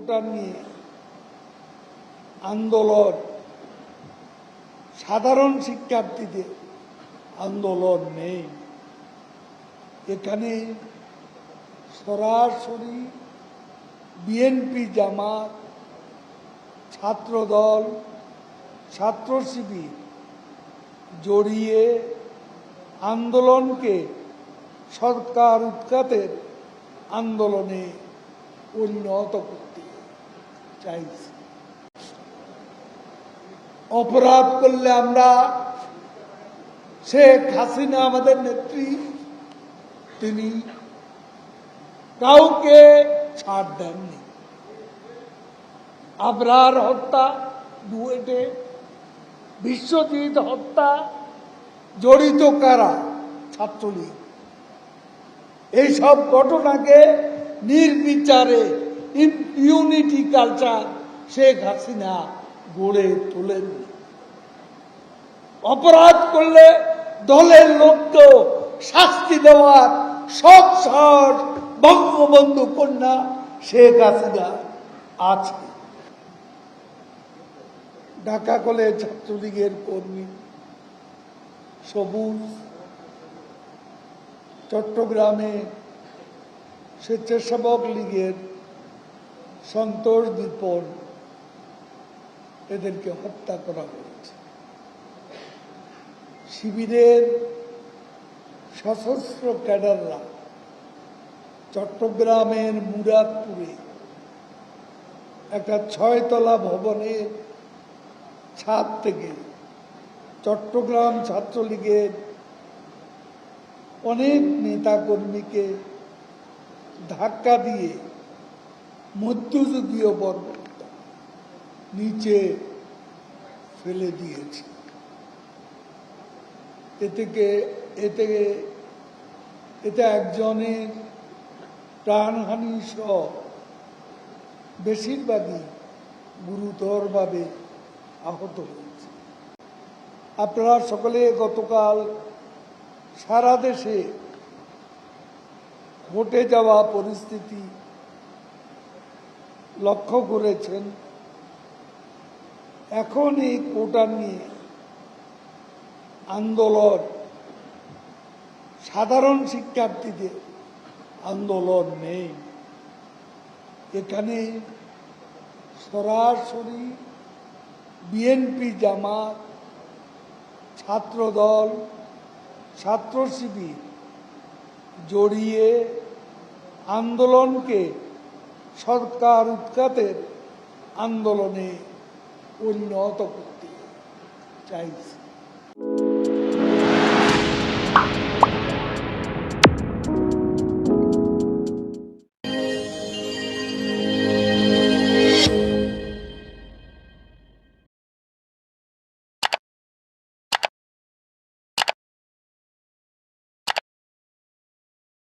কোটা নিয়ে আন্দোলন, সাধারণ শিক্ষার্থীদের আন্দোলন নেই। এখানে সরাসরি বিএনপি জামাত, ছাত্রদল ছাত্র শিবির জড়িয়ে আন্দোলনকে সরকার উৎখাতের আন্দোলনে পরিণত করতে চাইছে। অপরাধ করলে আমরা শেখ হাসিনা আমাদের নেত্রী, তিনি কাউকে ছাড় দেননি। আবরার হত্যা ডুয়েটে বিশ্বজিৎ হত্যা, জড়িত কারা? ছাত্রলীগ। এইসব ঘটনাকে নির্বিচারে ইউনিটি কালচার শেখ হাসিনা গড়ে তোলেন। অপরাধ করলে দলের লোককে শাস্তি দেওয়ার সব সাহস বঙ্গবন্ধু কন্যা শেখ হাসিনা আছে। ঢাকা কলেজ ছাত্রলীগের কর্মী সবুজ, চট্টগ্রামে স্বেচ্ছাসেবক লীগের সন্তোষ দীপন এদেরকে হত্যা করা হয়েছে। শিবিরের সশস্ত্র ক্যাডাররা চট্টগ্রামের মুরাদপুরে একটা ছয়তলা ভবনের ছাদ থেকে চট্টগ্রাম ছাত্রলীগের অনেক নেতাকর্মীকে ধাক্কা দিয়ে মধ্যযুগীয় বর্বরতা নিচে ফেলে দিয়েছে। এ থেকে এতে এতে একজনের প্রাণহানি সহ বেশিরভাগই গুরুতরভাবে আহত হয়েছে। আপনারা সকলে গতকাল সারা দেশে ঘটে যাওয়া পরিস্থিতি লক্ষ্য করেছেন, এখন এই কোটা নিয়ে আন্দোলন, সাধারণ শিক্ষার্থীদের আন্দোলন নেই। এখানে সরাসরি বিএনপি জামাত, ছাত্রদল ছাত্র শিবির জড়িয়ে আন্দোলনকে সরকার উৎখাতের আন্দোলনে পরিণত করতে চাইছে।